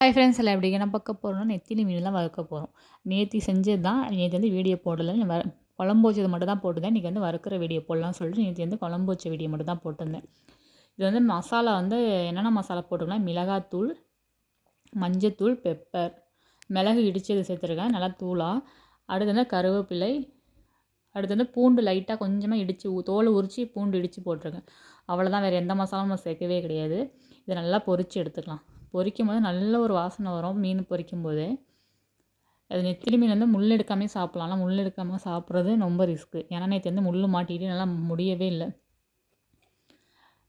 Hi friends எல்லாம் எப்படி என்ன பார்க்க போகிறோம்னா நெத்திலி மீன்லாம் வறுக்க போகிறோம் நேற்று செஞ்சது தான் நேற்று வந்து வீடியோ போடலை. வ குழம்பு வச்சது மட்டும் தான் போட்டுருந்தேன். இன்றைக்கி வந்து வறுக்கிற வீடியோ போடலாம்னு சொல்லிட்டு நேற்று வந்து குழம்பு வச்ச வீடியோ மட்டும் தான் போட்டிருந்தேன். இது வந்து மசாலா வந்து என்னென்ன மசாலா போட்டுக்கலாம் மிளகாத்தூள் மஞ்சத்தூள் பெப்பர் மிளகு இடித்து சேர்த்துருக்கேன். நல்லா தூளாக அடுத்து வந்து கருவேப்பிலை. அடுத்து வந்து பூண்டு லைட்டாக கொஞ்சமாக இடித்து தோலை உரித்து பூண்டு இடித்து போட்டிருக்கேன். அவ்வளோதான் வேறு எந்த மசாலாவும் நம்ம சேர்க்கவே கிடையாது. இதை நல்லா பொறிச்சு எடுத்துக்கலாம். பொரிக்கும் போது நல்ல ஒரு வாசனை வரும் மீன் பொரிக்கும் போது அது நெத்திலி மீன் வந்து முள் எடுக்காமே சாப்பிட்லாம் ஆனால் முள் எடுக்காமல் சாப்பிட்றது ரொம்ப ரிஸ்க்கு ஏன்னா நேற்று வந்து முள் மாட்டிக்கிட்டு நல்லா முடியவே இல்லை.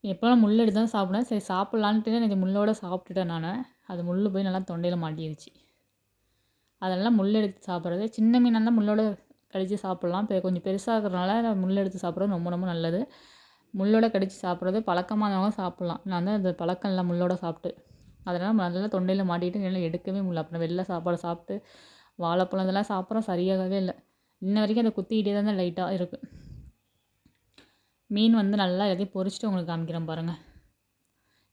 எப்போலாம் முள் எடுத்து தான் சாப்பிடுவேன் சரி சாப்பிட்லான்ட்டு நேற்று முள்ளோட சாப்பிட்டுட்டேன் நான். அது முள் போய் நல்லா தொண்டையில் மாட்டிடுச்சு அதெல்லாம் முள் எடுத்து சாப்பிட்றது. சின்ன மீனாக முள்ளோட கடித்து சாப்பிட்லாம். இப்போ கொஞ்சம் பெருசாக இருக்கிறனால முள் எடுத்து சாப்பிட்றது ரொம்ப ரொம்ப நல்லது. முள்ளோட கடித்து சாப்பிட்றது பழக்கமானவங்க சாப்பிட்லாம். நான் தான் அந்த பழக்கம் இல்லை முள்ளோட சாப்பிட்டு. அதனால் நல்லா தொண்டையில் மாட்டிக்கிட்டு என்னால் எடுக்கவே முடியல. அப்புறம் வெளில சாப்பாடு சாப்பிட்டு வாழைப்பழம் இதெல்லாம் சாப்பிட்றோம் சரியாகவே இல்லை. இன்ன வரைக்கும் அதை குத்திக்கிட்டே தான் லைட்டாக இருக்குது மீன் வந்து நல்லா எல்லாத்தையும் பொரிச்சிட்டு உங்களுக்கு காமிக்கிறேன் பாருங்கள்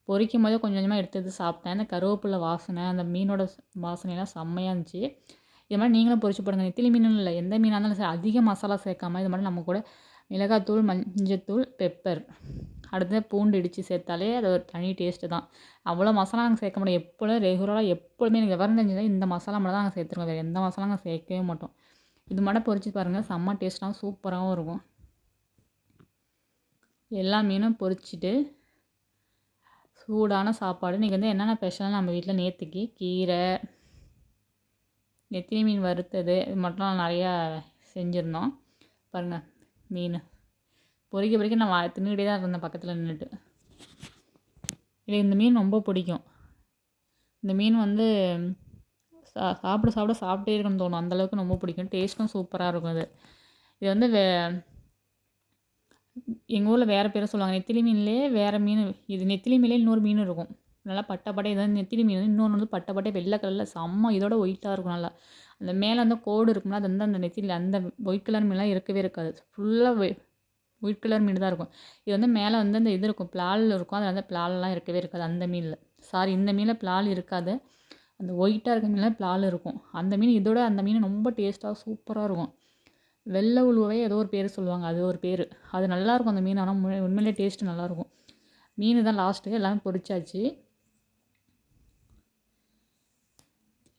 பொரிக்கும் போதே கொஞ்சம் கொஞ்சமாக எடுத்து எடுத்து சாப்பிட்டேன். அந்த கருவேப்பிலை வாசனை அந்த மீனோட வாசனையெல்லாம் செம்மையாக இருந்துச்சு. இது மாதிரி நீங்களும் பொரிச்சு போடுங்க நெத்திலி மீனும் இல்லை. எந்த மீனாக இருந்தாலும் சரி அதிக மசாலா சேர்க்காம இது மாதிரி நம்ம கூட மிளகாத்தூள் மஞ்சத்தூள் பெப்பர். அடுத்து பூண்டு இடித்து சேர்த்தாலே அது ஒரு தனி டேஸ்ட்டு தான். அவ்வளோ மசாலா நாங்கள் சேர்க்க மாட்டோம். எப்பொழுதும் ரெகுலராக எப்பொழுதுமே எனக்கு விவரம் தெரிஞ்சதால் இந்த மசாலா மட்டும் தான் நாங்கள் சேர்த்துருக்கோம் வேறு எந்த மசாலா நாங்கள் சேர்க்கவே மாட்டோம். இது மட்டும் பொரிச்சு பாருங்கள் செம்ம டேஸ்ட்டாகவும் சூப்பராகவும் இருக்கும். எல்லா மீனும் பொரிச்சிட்டு சூடான சாப்பாடு. இன்றைக்கி வந்து என்னென்ன ஸ்பெஷலாக நம்ம வீட்டில் நேற்றுக்கு கீரை நெத்திலி மீன் வறுத்தது. இது மட்டும் நிறையா செஞ்சுருந்தோம். பாருங்கள் மீன். பொறிக்க பொறிக்க நான் தின்னுக்கிட்டே தான் இருந்தேன் பக்கத்தில் நின்றுட்டு எனக்கு இந்த மீன் ரொம்ப பிடிக்கும். இந்த மீன் வந்து சா சாப்பிட சாப்பிட சாப்பிட்டே இருக்கணும்னு தோணும். அந்தளவுக்கு ரொம்ப பிடிக்கும். டேஸ்ட்டும் சூப்பராக இருக்கும் இது இது வந்து வே எங்கள் ஊரில் வேறு பேரை சொல்லுவாங்க. நெத்திலி மீன்லேயே வேறு மீன் இது நெத்திலி மீன்லேயே இன்னொரு மீன் இருக்கும். நல்லா பட்டை பட்டை இதாவது நெத்திலி மீன் வந்து இன்னொன்று வந்து பட்டை வெள்ளை கலரில் செம்ம இதோட ஒயிட்டாக இருக்கும் நல்லா. அந்த மேலே அந்த கோடு இருக்கும்னா அது வந்து அந்த நெத்திலி அந்த ஒயிட் கலர் மீன்லாம் இருக்கவே இருக்காது. ஃபுல்லாக ஒயிட் கலர் மீன் தான் இருக்கும். இது வந்து மேலே வந்து அந்த இது இருக்கும். பிளால் இருக்கும். அதில் வந்து பிளாலெலாம் இருக்கவே இருக்காது. அந்த மீனில். சாரி இந்த மீனில் பிளால் இருக்காது. அந்த ஒயிட்டாக இருக்க மீனில் பிளால் இருக்கும். அந்த மீன் இதோட அந்த மீன் ரொம்ப டேஸ்ட்டாக சூப்பராக இருக்கும். வெள்ளை உழுவவே ஏதோ ஒரு பேர் சொல்லுவாங்க. அது ஒரு பேர். அது நல்லாயிருக்கும் அந்த மீன். ஆனால் உண்மையிலே டேஸ்ட்டு நல்லாயிருக்கும் மீன் தான் லாஸ்ட்டு எல்லாமே பொரிச்சாச்சு.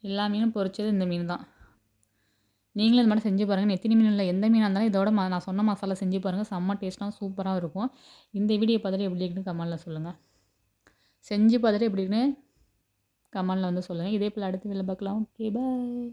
எல்லா மீனும் பொரிச்சது இந்த மீன் தான். நீங்களும் இது மாதிரி செஞ்சு பாருங்கள் நெத்தினி மீன் இல்லை எந்த மீனாக இருந்தாலும் இதோட நான் சொன்ன மசாலா செஞ்சு பாருங்கள் செம்ம டேஸ்ட்டாக சூப்பராக இருக்கும். இந்த வீடியோ பார்த்துட்டு எப்படி இருக்குன்னு கமெண்டில் சொல்லுங்கள் செஞ்சு பார்த்துட்டு எப்படி இருக்குன்னு கமெண்டில் வந்து சொல்லுங்கள் இதே போல் அடுத்து வீடியோ பார்க்கலாம். Okay bye